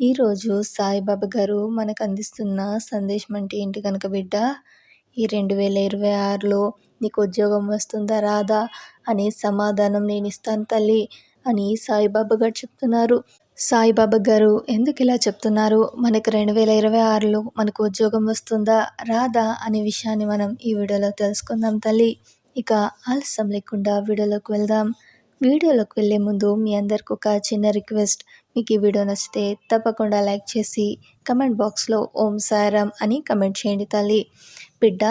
ఈరోజు సాయిబాబా గారు మనకు అందిస్తున్న సందేశం అంటే ఏంటి కనుక బిడ్డ? ఈ రెండు వేల ఇరవై ఆరులో నీకు ఉద్యోగం వస్తుందా రాదా? అనే సమాధానం నేను ఇస్తాను తల్లి అని సాయిబాబా గారు చెప్తున్నారు. సాయిబాబా గారు ఎందుకు ఇలా చెప్తున్నారు? మనకు రెండు వేల ఇరవై ఆరులో మనకు ఉద్యోగం వస్తుందా రాదా? అనే విషయాన్ని మనం ఈ వీడియోలో తెలుసుకుందాం తల్లి. ఇక ఆలస్యం లేకుండా వీడియోలోకి వెళ్దాం. వీడియోలోకి వెళ్ళే ముందు మీ అందరికి ఒక చిన్న రిక్వెస్ట్. మీకు ఈ వీడియో నచ్చితే తప్పకుండా లైక్ చేసి కమెంట్ బాక్స్లో ఓం సారామ్ అని కమెంట్ చేయండి తల్లి. బిడ్డ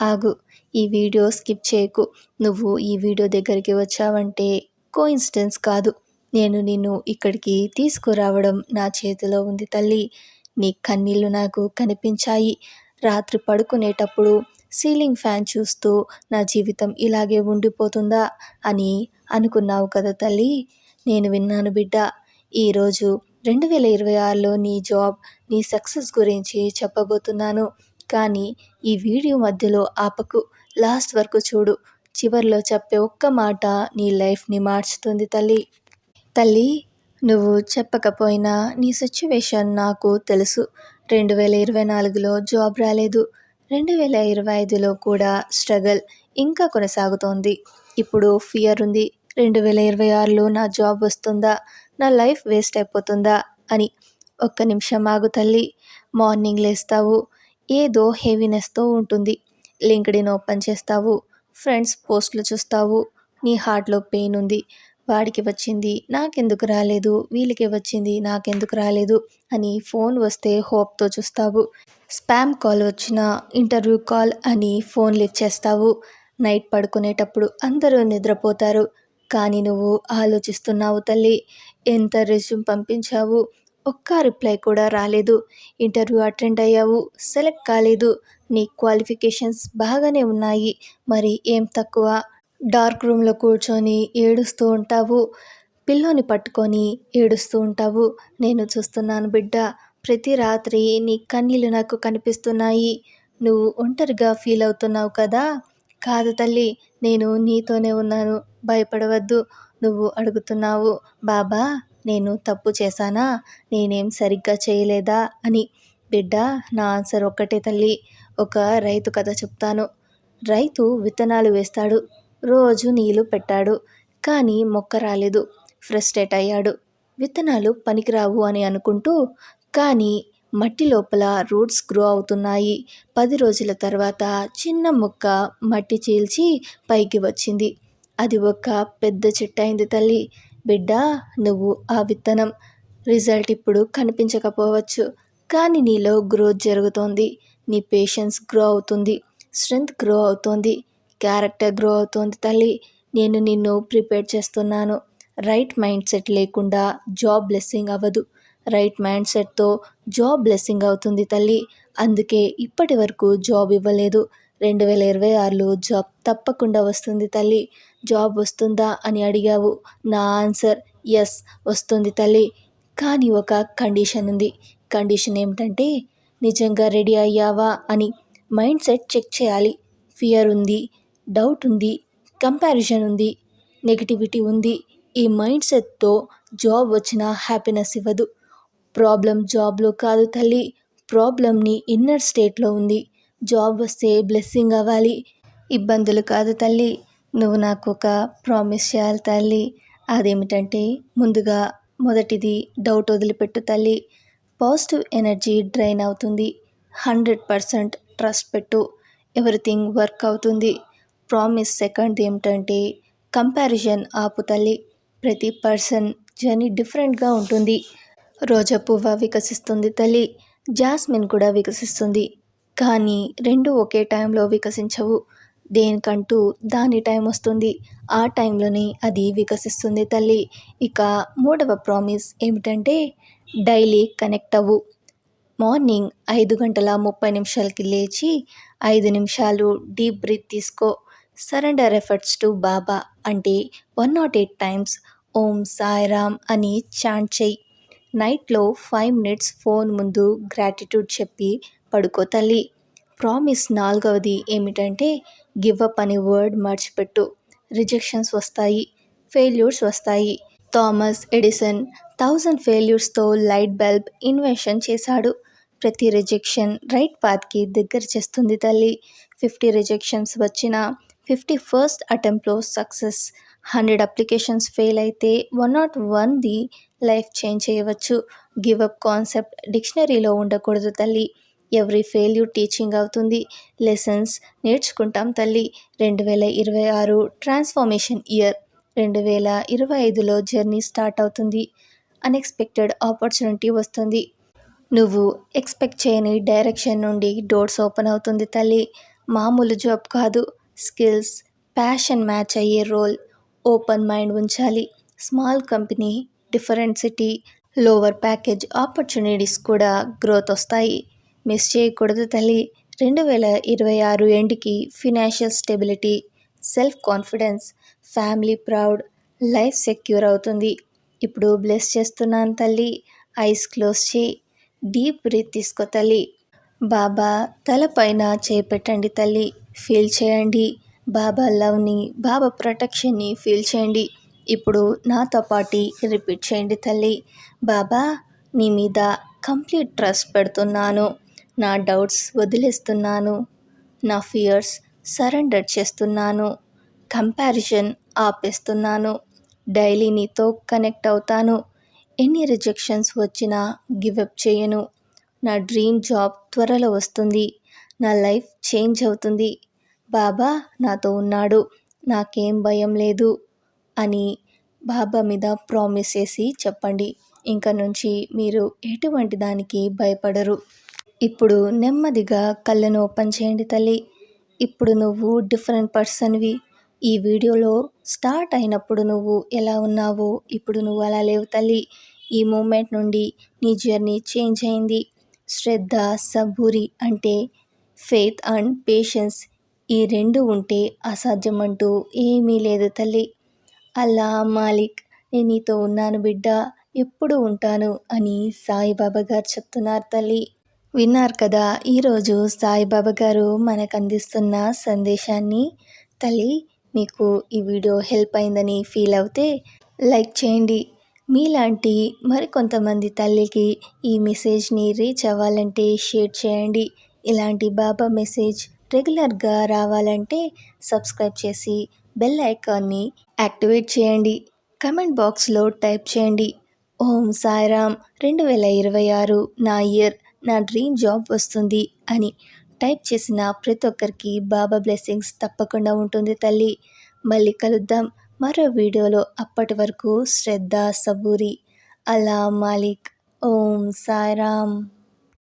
ఆగు. ఈ వీడియో స్కిప్ చేయకు. నువ్వు ఈ వీడియో దగ్గరికి వచ్చావంటే కోఇన్సిడెన్స్ కాదు. నేను నిన్ను ఇక్కడికి తీసుకురావడం నా చేతిలో ఉంది తల్లి. నీ కన్నీళ్ళు నాకు కనిపించాయి. రాత్రి పడుకునేటప్పుడు సీలింగ్ ఫ్యాన్ చూస్తూ నా జీవితం ఇలాగే ఉండిపోతుందా? అని అనుకున్నావు కదా తల్లి. నేను విన్నాను బిడ్డ ఈరోజు రెండు వేల ఇరవై ఆరులో నీ జాబ్ నీ సక్సెస్ గురించి చెప్పబోతున్నాను. కానీ ఈ వీడియో మధ్యలో ఆపకు లాస్ట్ వరకు చూడు. చివరిలో చెప్పే ఒక్క మాట నీ లైఫ్ని మార్చుతుంది తల్లి. తల్లి నువ్వు చెప్పకపోయినా నీ సిచ్యువేషన్ నాకు తెలుసు. రెండు వేల ఇరవై నాలుగులో జాబ్ రాలేదు. రెండు వేల ఇరవై ఐదులో కూడా స్ట్రగల్ ఇంకా కొనసాగుతోంది. ఇప్పుడు ఫియర్ ఉంది. రెండు వేల ఇరవై ఆరులో నా జాబ్ వస్తుందా? నా లైఫ్ వేస్ట్ అయిపోతుందా? అని ఒక్క నిమిషం ఆగు తల్లి. మార్నింగ్ లేస్తావు. ఏదో హెవీనెస్తో ఉంటుంది. లింక్డ్ఇన్ ఓపెన్ చేస్తావు. ఫ్రెండ్స్ పోస్టులు చూస్తావు. నీ హార్ట్లో పెయిన్ ఉంది. వాడికి వచ్చింది నాకెందుకు రాలేదు వీళ్ళకి వచ్చింది నాకెందుకు రాలేదు అని ఫోన్ వస్తే హోప్తో చూస్తావు. స్పామ్ కాల్ వచ్చిన ఇంటర్వ్యూ కాల్ అని ఫోన్ లిఫ్ట్ చేస్తావు. నైట్ పడుకునేటప్పుడు అందరూ నిద్రపోతారు. కానీ నువ్వు ఆలోచిస్తున్నావు తల్లి ఎంత రెజ్యూమ్ పంపించావు? ఒక్క రిప్లై కూడా రాలేదు. ఇంటర్వ్యూ అటెండ్ అయ్యావు సెలెక్ట్ కాలేదు. నీ క్వాలిఫికేషన్స్ బాగానే ఉన్నాయి మరి ఏం తక్కువ? డార్క్ రూమ్లో కూర్చొని ఏడుస్తూ ఉంటావు. పిల్లోని పట్టుకొని ఏడుస్తూ ఉంటావు. నేను చూస్తున్నాను బిడ్డ ప్రతి రాత్రి నీ కన్నీళ్ళు నాకు కనిపిస్తున్నాయి. నువ్వు ఒంటరిగా ఫీల్ అవుతున్నావు కదా? కాదు తల్లి నేను నీతోనే ఉన్నాను. భయపడవద్దు. నువ్వు అడుగుతున్నావు బాబా నేను తప్పు చేశానా? నేనేం సరిగ్గా చేయలేదా? అని. బిడ్డ నా ఆన్సర్ ఒక్కటే తల్లి. ఒక రైతు కథ చెప్తాను. రైతు విత్తనాలు వేస్తాడు. రోజు నీళ్ళు పెట్టాడు. కానీ మొక్క రాలేదు. ఫ్రస్ట్రేట్ అయ్యాడు. విత్తనాలు పనికిరావు అని అనుకుంటూ కానీ మట్టి లోపల రూట్స్ గ్రో అవుతున్నాయి. పది రోజుల తర్వాత చిన్న మొక్క మట్టి చీల్చి పైకి వచ్చింది. అది ఒక పెద్ద చెట్టు అయింది తల్లి. బిడ్డ నువ్వు ఆ విత్తనం. రిజల్ట్ ఇప్పుడు కనిపించకపోవచ్చు. కానీ నీలో గ్రోత్ జరుగుతోంది. నీ పేషెన్స్ గ్రో అవుతుంది. స్ట్రెంగ్త్ గ్రో అవుతోంది. క్యారెక్టర్ గ్రో అవుతోంది తల్లి. నేను నిన్ను ప్రిపేర్ చేస్తున్నాను. రైట్ మైండ్ సెట్ లేకుండా జాబ్ బ్లెస్సింగ్ అవ్వదు. రైట్ మైండ్ సెట్తో జాబ్ బ్లెస్సింగ్ అవుతుంది తల్లి. అందుకే ఇప్పటి వరకు జాబ్ ఇవ్వలేదు. రెండు వేల ఇరవై ఆరులో జాబ్ తప్పకుండా వస్తుంది తల్లి. జాబ్ వస్తుందా అని అడిగావు. నా ఆన్సర్ ఎస్ వస్తుంది తల్లి. కానీ ఒక కండిషన్ ఉంది. కండిషన్ ఏమిటంటే నిజంగా రెడీ అయ్యావా అని మైండ్ సెట్ చెక్ చేయాలి. ఫియర్ ఉంది. డౌట్ ఉంది కంపారిజన్ ఉంది నెగిటివిటీ ఉంది. ఈ మైండ్ సెట్తో జాబ్ వచ్చిన హ్యాపీనెస్ ఇవ్వదు. ప్రాబ్లం జాబ్లో కాదు తల్లి ప్రాబ్లమ్ని ఇన్నర్ స్టేట్లో ఉంది. జాబ్ వస్తే బ్లెస్సింగ్ అవ్వాలి. ఇబ్బందులు కాదు తల్లి నువ్వు నాకు ఒక ప్రామిస్ చేయాలి తల్లి. అదేమిటంటే ముందుగా మొదటిది డౌట్ వదిలిపెట్టు తల్లి. పాజిటివ్ ఎనర్జీ డ్రైన్ అవుతుంది. హండ్రెడ్ పర్సెంట్ ట్రస్ట్ పెట్టు. ఎవ్రీథింగ్ వర్క్ అవుతుంది. ప్రామిస్ సెకండ్ ఏమిటంటే కంపారిజన్ ఆపు తల్లి. ప్రతి పర్సన్ జర్నీ డిఫరెంట్గా ఉంటుంది. రోజా పువ్వ వికసిస్తుంది తల్లి. జాస్మిన్ కూడా వికసిస్తుంది. కానీ రెండు ఒకే టైంలో వికసించవు. దేనికంటూ దాని టైం వస్తుంది. ఆ టైంలోనే అది వికసిస్తుంది తల్లి. ఇక మూడవ ప్రామిస్ ఏమిటంటే డైలీ కనెక్ట్ అవ్వు. మార్నింగ్ ఐదు గంటల ముప్పై నిమిషాలకి లేచి ఐదు నిమిషాలు డీప్ బ్రీత్ తీసుకో. సరెండర్ ఎఫర్ట్స్ టు బాబా అంటే one nought eight times Om Sairam అని చాంట్ చెయ్యి నైట్లో ఫైవ్ మినిట్స్ ఫోన్ ముందు గ్రాటిట్యూడ్ చెప్పి పడుకో తల్లి. ప్రామిస్ నాలుగవది ఏమిటంటే గివ్ అప్ అనే వర్డ్ మర్చిపెట్టు. రిజెక్షన్స్ వస్తాయి ఫెయిల్యూర్స్ వస్తాయి. థామస్ ఎడిసన్ థౌజండ్ ఫెయిల్యూర్స్తో లైట్ బల్బ్ ఇన్వెన్షన్ చేశాడు. ప్రతి రిజెక్షన్ రైట్ పాత్కి దగ్గర చేస్తుంది తల్లి. ఫిఫ్టీ రిజెక్షన్స్ వచ్చిన ఫిఫ్టీ ఫస్ట్ అటెంప్ట్లో సక్సెస్. హండ్రెడ్ అప్లికేషన్స్ ఫెయిల్ అయితే వన్ నాట్ వన్ది లైఫ్ చేంజ్ చేయవచ్చు. గివ్ అప్ కాన్సెప్ట్ డిక్షనరీలో ఉండకూడదు తల్లి. ఎవ్రీ ఫెయిల్యూర్ టీచింగ్ అవుతుంది. లెసన్స్ నేర్చుకుంటాం తల్లి. రెండు వేల ఇరవై ఆరు ట్రాన్స్ఫార్మేషన్ ఇయర్. రెండు వేల ఇరవై ఐదులో జర్నీ స్టార్ట్ అవుతుంది. అన్ఎక్స్పెక్టెడ్ ఆపర్చునిటీ వస్తుంది. నువ్వు ఎక్స్పెక్ట్ చేయని డైరెక్షన్ నుండి డోర్స్ ఓపెన్ అవుతుంది తల్లి. మామూలు జాబ్ కాదు. స్కిల్స్ ప్యాషన్ మ్యాచ్ అయ్యే రోల్ ఓపెన్ మైండ్ ఉంచాలి. Small company different city lower package opportunities కూడా గ్రోత్ వస్తాయి. మిస్ చేయకూడదు తల్లి. రెండు వేల ఇరవై ఆరు ఎండ్కి financial stability self confidence family proud life secure అవుతుంది. ఇప్పుడు బ్లెస్ చేస్తున్నాను తల్లి. ఐస్ క్లోజ్ చేయి. డీప్ బ్రీత్ తీసుకో తల్లి. బాబా తలపైన చేపెట్టండి తల్లి. ఫీల్ చేయండి. బాబా లవ్ని బాబా ప్రొటెక్షన్ని ఫీల్ చేయండి. ఇప్పుడు నాతో పాటి రిపీట్ చేయండి తల్లి. బాబా నీ మీద కంప్లీట్ ట్రస్ట్ పెడుతున్నాను. నా డౌట్స్ వదిలేస్తున్నాను. నా ఫియర్స్ సరెండర్ చేస్తున్నాను. కంపారిజన్ ఆపేస్తున్నాను. డైలీ నీతో కనెక్ట్ అవుతాను. ఎన్ని రిజెక్షన్స్ వచ్చినా గివప్ చేయను. నా డ్రీమ్ జాబ్ త్వరలో వస్తుంది. నా లైఫ్ చేంజ్ అవుతుంది. బాబా నాతో ఉన్నాడు. నాకేం భయం లేదు అని బాబా మీద ప్రామిస్ చేసి చెప్పండి. ఇంక నుంచి మీరు ఎటువంటి దానికి భయపడరు. ఇప్పుడు నెమ్మదిగా కళ్ళను ఓపెన్ చేయండి తల్లి. ఇప్పుడు నువ్వు డిఫరెంట్ పర్సన్వి. ఈ వీడియోలో స్టార్ట్ అయినప్పుడు నువ్వు ఎలా ఉన్నావో ఇప్పుడు నువ్వు అలా లేవు తల్లి. ఈ మూమెంట్ నుండి నీ జర్నీ చేంజ్ అయింది. శ్రద్ధ సబూరి అంటే ఫెయిత్ అండ్ పేషెన్స్ ఈ రెండు ఉంటే అసాధ్యం అంటూ ఏమీ లేదు తల్లి. అల్లా మాలిక్ నేను నీతో ఉన్నాను బిడ్డ ఎప్పుడు ఉంటాను అని సాయిబాబా గారు చెప్తున్నారు తల్లి. విన్నారు కదా ఈరోజు సాయిబాబా గారు మనకు అందిస్తున్న సందేశాన్ని. తల్లి మీకు ఈ వీడియో హెల్ప్ అయిందని ఫీల్ అవుతే లైక్ చేయండి. మీలాంటి మరికొంతమంది తల్లికి ఈ మెసేజ్ని రీచ్ అవ్వాలంటే షేర్ చేయండి. ఇలాంటి బాబా మెసేజ్ రెగ్యులర్గా రావాలంటే సబ్స్క్రైబ్ చేసి బెల్ ఐకాన్ని యాక్టివేట్ చేయండి. కమెంట్ బాక్స్లో టైప్ చేయండి. ఓం సాయిరామ్ రెండు వేల ఇరవై ఆరు నా ఇయర్ నా డ్రీమ్ జాబ్ వస్తుంది అని టైప్ చేసిన ప్రతి ఒక్కరికి బాబా బ్లెస్సింగ్స్ తప్పకుండా ఉంటుంది తల్లి. మళ్ళీ కలుద్దాం మరో వీడియోలో. అప్పటి వరకు శ్రద్ధ సబూరి. అలా మాలిక్. ఓం సాయిరామ్